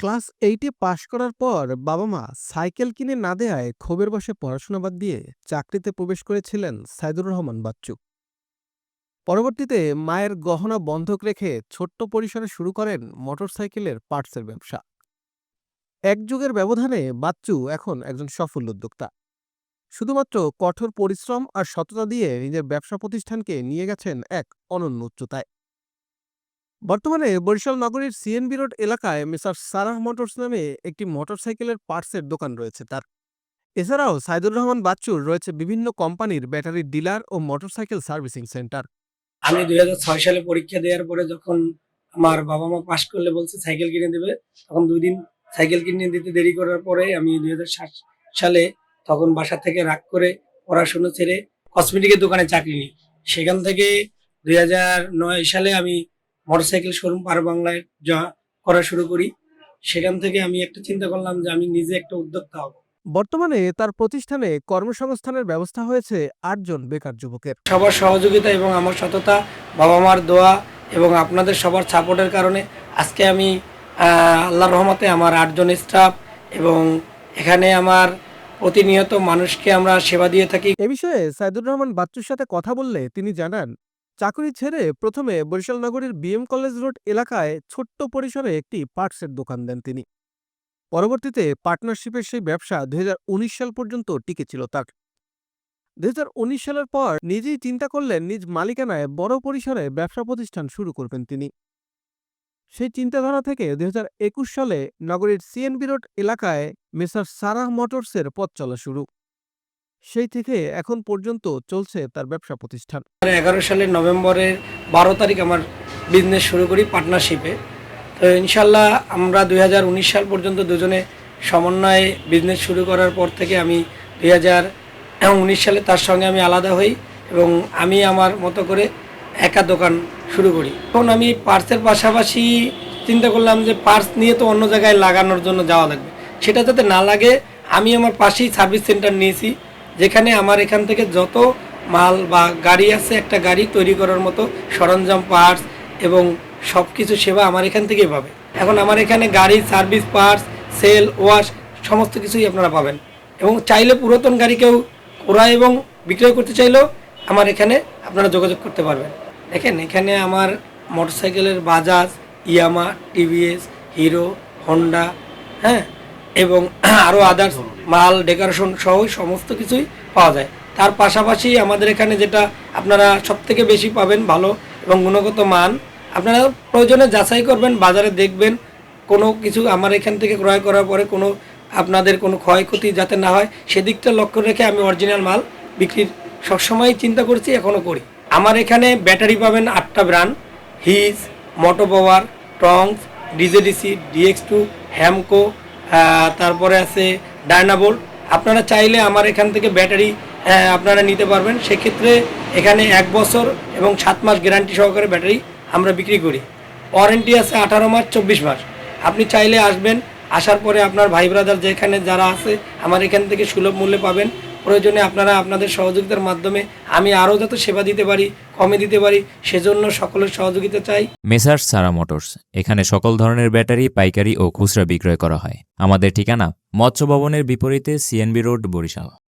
Class এইটে পাশ করার পর বাবা-মা সাইকেল কিনে না দেয়ায় ক্ষোভের বশে পড়াশোনা বাদ দিয়ে চাকরিতে প্রবেশ করেছিলেন সাইদুর রহমান বাচ্চু। পরবর্তীতে মায়ের গহনা বন্ধক রেখে ছোট্ট পরিসরে শুরু করেন মোটরসাইকেলের পার্টসের ব্যবসা। এক যুগের ব্যবধানে বাচ্চু এখন একজন সফল উদ্যোক্তা। শুধুমাত্র কঠোর পরিশ্রম আর সততা দিয়ে নিজের ব্যবসা প্রতিষ্ঠানকে নিয়ে গেছেন এক অনন্য উচ্চতায়। বর্তমানে বরিশাল নগরীর সিএনবি রোড এলাকায় মিসার সারাহ মোটরস নামে একটি মোটরসাইকেলের পার্টসের দোকান রয়েছে তার। এছাড়াও সাইদুর রহমান বাচ্চুর রয়েছে বিভিন্ন কোম্পানির ব্যাটারির ডিলার ও মোটরসাইকেল সার্ভিসিং সেন্টার। আমি দুই হাজার ছয় সালে পরীক্ষা দেওয়ার পরে যখন আমার বাবা মা পাশ করলে বলছে সাইকেল কিনে দেবে, তখন দুই দিন সাইকেল কিনে দিতে দেরি করার পরে আমি দুই হাজার সাত সালে তখন বাসা থেকে রাগ করে পড়াশোনা ছেড়ে কসমেটিকের দোকানে চাকরি নিই সেখান থেকে দুই হাজার নয় সালে আমি মোটরসাইকেল শোরুম পার বাংলায় যা করা শুরু করি সেখান থেকে আমি একটা চিন্তা করলাম যে আমি নিজে একটা উদ্যোক্তা হব বর্তমানে তার প্রতিষ্ঠানে কর্মসংস্থানের ব্যবস্থা হয়েছে আটজন বেকার যুবকের। সবার সহযোগিতা এবং আমার সততা বাবা মার দোয়া এবং আপনাদের সবার সাপোর্টের কারণে আজকে আমি আল্লাহর রহমতে আমার আটজন স্টাফ এবং এখানে আমার প্রতিনিয়ত মানুষকে আমরা সেবা দিয়ে থাকি এ বিষয়ে সাইদুর রহমান বাচ্চুর সাথে কথা বললে তিনি জানান চাকরি ছেড়ে প্রথমে বরিশাল নগরীর বিএম কলেজ রোড এলাকায় ছোট্ট পরিসরে একটি পার্টসের দোকান দেন তিনি। পরবর্তীতে পার্টনারশিপের সেই ব্যবসা দু হাজার উনিশ সাল পর্যন্ত টিকেছিল তার। দু হাজার উনিশ সালের পর নিজেই চিন্তা করলেন নিজ মালিকানায় বড় পরিসরে ব্যবসা প্রতিষ্ঠান শুরু করবেন তিনি। সেই চিন্তাধারা থেকে দু হাজার একুশ সালে নগরীর সিএনবি রোড এলাকায় মেসার সারাহ মোটরসের পথ চলা শুরু। সেই থেকে এখন পর্যন্ত চলছে তার ব্যবসা প্রতিষ্ঠান। এগারো সালের নভেম্বরের বারো তারিখ আমার বিজনেস শুরু করি পার্টনারশিপে তো ইনশাল্লাহ আমরা দুই হাজার উনিশ সাল পর্যন্ত দুজনে সমন্বয়ে বিজনেস শুরু করার পর থেকে আমি দুই সালে তার সঙ্গে আমি আলাদা হই এবং আমি আমার মতো করে একা দোকান শুরু করি। তখন আমি পার্সের পাশাপাশি চিন্তা করলাম যে পার্স নিয়ে তো অন্য জায়গায় লাগানোর জন্য যাওয়া লাগবে। সেটা যাতে না লাগে, আমি আমার পাশেই সার্ভিস সেন্টার নিয়েছি। যেখানে আমার এখান থেকে যত মাল বা গাড়ি আছে, একটা গাড়ি তৈরি করার মতো সরঞ্জাম পার্টস এবং সব কিছু সেবা আমার এখান থেকেই পাবে। এখন আমার এখানে গাড়ি সার্ভিস পার্টস সেল ওয়াশ সমস্ত কিছুই আপনারা পাবেন। এবং চাইলে পুরাতন গাড়ি কেউ ক্রয় এবং বিক্রয় করতে চাইলেও আমার এখানে আপনারা যোগাযোগ করতে পারবেন। দেখেন, এখানে আমার মোটরসাইকেলের বাজাজ ইয়ামা টিভিএস, হিরো, হন্ডা হ্যাঁ? এবং আরও আদার্স মাল ডেকোরেশন সহ সমস্ত কিছুই পাওয়া যায়। তার পাশাপাশি আমাদের এখানে যেটা আপনারা সব থেকে বেশি পাবেন ভালো এবং গুণগত মান, আপনারা প্রয়োজনে যাচাই করবেন, বাজারে দেখবেন, কোনো কিছু আমার এখান থেকে ক্রয় করার পরে কোনো আপনাদের কোনো ক্ষয়ক্ষতি যাতে না হয়, সেদিকটা লক্ষ্য রেখে আমি অরিজিনাল মাল বিক্রির সবসময় চিন্তা করছি এখনও করি। আমার এখানে ব্যাটারি পাবেন আটটা ব্র্যান্ড, হিজ মোটো পাওয়ার টংস ডিজেডিসি, ডিএক্স টু, হ্যামকো তারপরে আছে ডায়নাবোল আপনারা চাইলে আমার এখান থেকে ব্যাটারি আহ, আপনারা নিতে পারবেন। সেক্ষেত্রে এখানে এক বছর এবং সাত মাস গ্যারান্টি সহকারে ব্যাটারি আমরা বিক্রি করি। ওয়ারেন্টি আছে আঠারো মাস চব্বিশ মাস। আপনি চাইলে আসবেন আসার পরে আপনার ভাই ব্রাদার যেখানে যারা আছে আমার এখান থেকে সুলভ মূল্যে পাবেন। প্রয়োজনে আপনারা আপনাদের সহযোগিতার মাধ্যমে আমি আরও যত সেবা দিতে পারি, কমে দিতে পারি, সেজন্য সকলের সহযোগিতা চাই। মেসার্স সারা মোটরস, এখানে সকল ধরনের ব্যাটারি, পাইকারি ও খুচরা বিক্রয় করা হয়। আমাদের ঠিকানা মৎস্য ভবনের বিপরীতে সিএনবি রোড, বরিশাল।